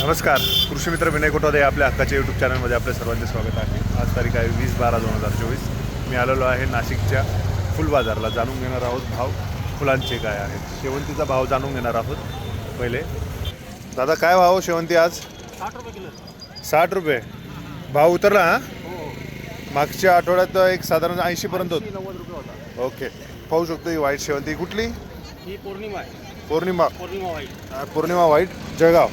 नमस्कार. कृषी मित्र विनय कोटवादे आपल्या हक्काच्या यूट्यूब चॅनलमध्ये आपल्या सर्वांचे स्वागत आहे. आज तारीख आहे वीस बारा दोन हजार चोवीस. मी आलेलो आहे नाशिकच्या फुल बाजारला. जाणून घेणार आहोत भाव. फुलांचे काय आहेत? शेवंतीचा भाव जाणून घेणार आहोत पहिले. दादा काय भाव शेवंती आज? साठ रुपये किलो साठ रुपये. भाव उतरला हा? हो. मागच्या आठवड्यात एक साधारण ऐंशीपर्यंत होत. ओके. पाहू शकतो ही व्हाईट शेवंती कुठली? ही पौर्णिमा आहे. पौर्णिमा. पौर्णिमा वाईट. पौर्णिमा व्हाईट जळगाव.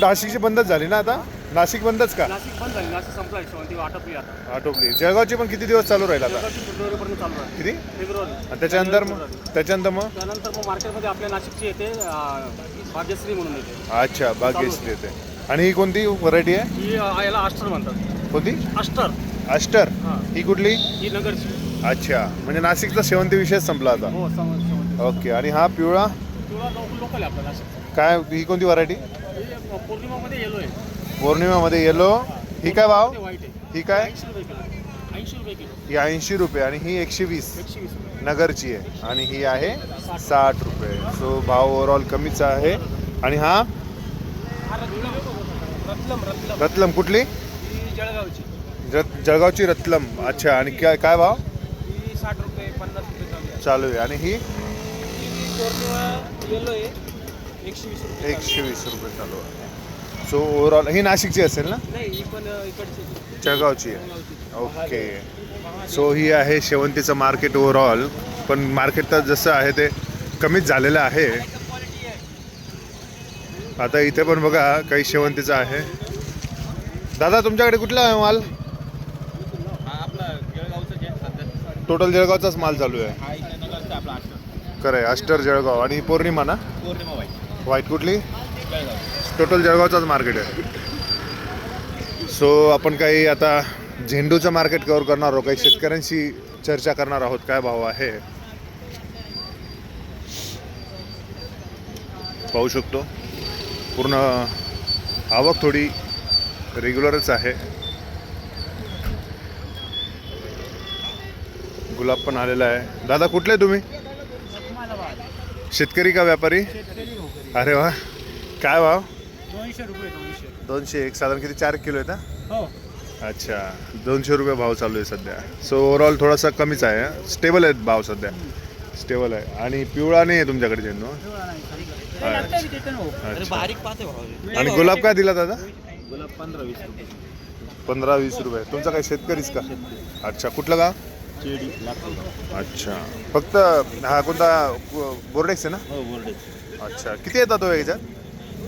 नाशिकची बंदच झाली ना आता? नाशिक बंदच का? नाशिक बंद झाली नाशिक संपला शेवंती आटपली आता. आटोपली. जळगावची पण किती दिवस चालू राहील आता? जगाची फेब्रुवारीपर्यंत चालू आहे किती? फेब्रुवारी. आणि त्याच्यानंतर मग? त्याच्यानंतर मग? त्यानंतर मग मार्केटमध्ये आपल्या नाशिकची येते अं, भाग्यश्री म्हणून येते. अच्छा बागेश्री येते. आणि ही कोणती व्हरायटी आहे? ही अं, याला अष्टर म्हणतात. कोणती? अष्टर अष्टर हां. ही कुठली? ही नगरची. अच्छा. म्हणजे नाशिकचा शेवंती विषय संपला आता. हो सम- ओके. आणि हा पिवळा? लोकल आहे काय ही कोणती व्हरायटी ही पौर्णिमामध्ये येलो आहे. पौर्णिमामध्ये येलो ही. काय भाव? ते आहे. ही काय? ऐंशी रुपये किलो. ऐंशी रुपये किलो. ही ऐंशी रुपये आणि ही एकशे वीस. एकशे वीस रुपये. नगरची आहे. आणि ही आहे साठ रुपये. सो भाव ओव्हरऑल कमीच आहे. आणि हा? हा रत्लम. रत्लम रत्लम. रत्लम कुठली? ही जळगावची. रत जळगावची रत्लम. अच्छा. आणि काय काय भाव? ही साठ रुपये पन्नास रुपये चालू आहे. चालू आहे. आणि ही? पौर्णिमा येलो आहे. एकशे वीस रुपये एकशे वीस रुपये चालू आहे. सो ओव्हरऑल ही नाशिकची असेल ना? नाही ही पण अं, इकडची जळगावची आहे. ओके. सो ही आहे शेवंतीचं मार्केट ओव्हरऑल पण मार्केट तर जसं आहे ते कमीच झालेलं आहे. आता इथे पण बघा काही शेवंतीचं आहे. दादा तुमच्याकडे कुठला आहे माल? हा टोटल जळगावचाच माल चालू आहे. खरं आहे अष्टर जळगाव आणि पौर्णिमा ना? पौर्णिमा वाईट व्हाईट कुठली टोटल जळगावचाच मार्केट आहे. सो आपण काही आता झेंडूचं मार्केट कव्हर करणार आहोत काही शेतकऱ्यांशी चर्चा करणार आहोत काय भाव आहे? पाहू शकतो. पूर्ण आवक थोडी रेग्युलरच आहे. गुलाब पण आलेला आहे. दादा कुठले तुम्ही? शेतकरी का व्यापारी? अरे वा. काय भाव? दोनशे रुपये दोनशे. एक. साधारण किती? चार किलो आहेत ना? हो. अच्छा. दोनशे रुपये भाव चालू आहे सध्या. सो ओव्हरऑल थोडासा कमीच आहे स्टेबल आहेत भाव सध्या. स्टेबल आहे. आणि पिवळा नाही आहे तुमच्याकडे पाहते भाऊ आणि गुलाब काय दिला दादा? गुलाब पंधरा वीस रुपये. पंधरा वीस रुपये. तुमचा काय शेतकरीच का? अच्छा. कुठलं गाव? चेडी अच्छा. फक्त हा कोणता बोर्डेक्स आहे ना? हो बोर्डे अच्छा. किती येतात तो याच्यात?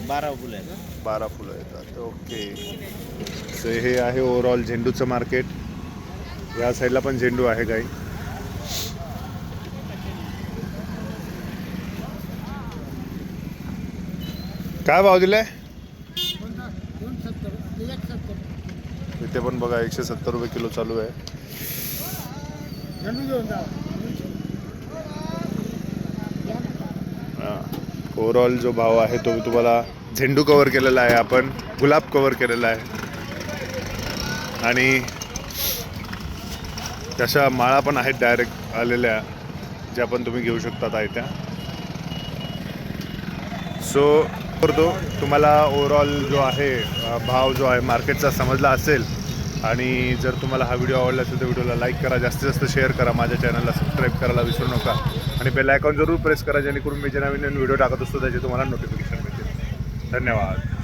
बारा फुलं आहे बारा फुलं येतात. ओके. सो हे आहे ओव्हरऑल झेंडूचं मार्केट या साईडला पण झेंडू आहे काही. काय भाव दिलाय? इथे पण बघा एकशे सत्तर रुपये किलो चालू आहे. ओव्हरऑल जो भाव आहे तो मी तुम्हाला झेंडू कवर केलेला आहे आपण गुलाब कवर केलेला आहे. आणि तशा माळा पण आहेत डायरेक्ट आलेल्या ज्या पण तुम्ही घेऊ शकता आहे त्या. सो करतो तुम्हाला ओवरऑल जो आहे भाव जो आहे मार्केटचा समजला असेल आणि जर तुम्हाला हा व्हिडिओ आवडला असेल तर व्हिडिओला लाईक करा जास्तीत जास्त शेअर करा माझ्या चॅनलला सबस्क्राईब करायला विसरू नका. आणि बेल आयकॉन जरूर प्रेस करा जेणेकरून मी जे नवीन नवीन व्हिडिओ टाकत असतो त्याचे तुम्हाला नोटिफिकेशन मिळतील. धन्यवाद.